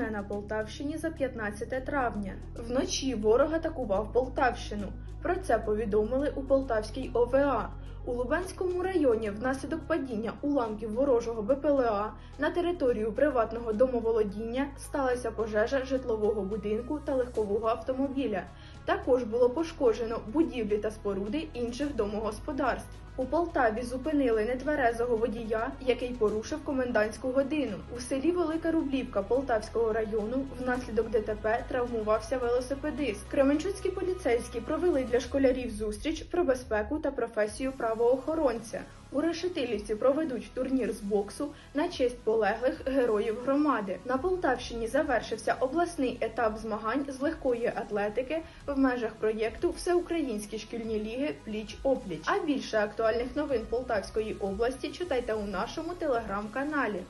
Головне на Полтавщині за 15 травня. Вночі ворог атакував Полтавщину. Про це повідомили у Полтавській ОВА. У Лубенському районі внаслідок падіння уламків ворожого БПЛА на територію приватного домоволодіння сталася пожежа житлового будинку та легкового автомобіля. Також було пошкоджено будівлі та споруди інших домогосподарств. У Полтаві зупинили нетверезого водія, який порушив комендантську годину. У селі Велика Рублівка Полтавського району внаслідок ДТП травмувався велосипедист. Кременчуцькі поліцейські провели для школярів зустріч про безпеку та професію правоохоронця. У Решетилівці проведуть турнір з боксу на честь полеглих героїв громади. На Полтавщині завершився обласний етап змагань з легкої атлетики в межах проєкту Всеукраїнські шкільні ліги Пліч опліч. А більше актуальних новин Полтавської області читайте у нашому телеграм-каналі.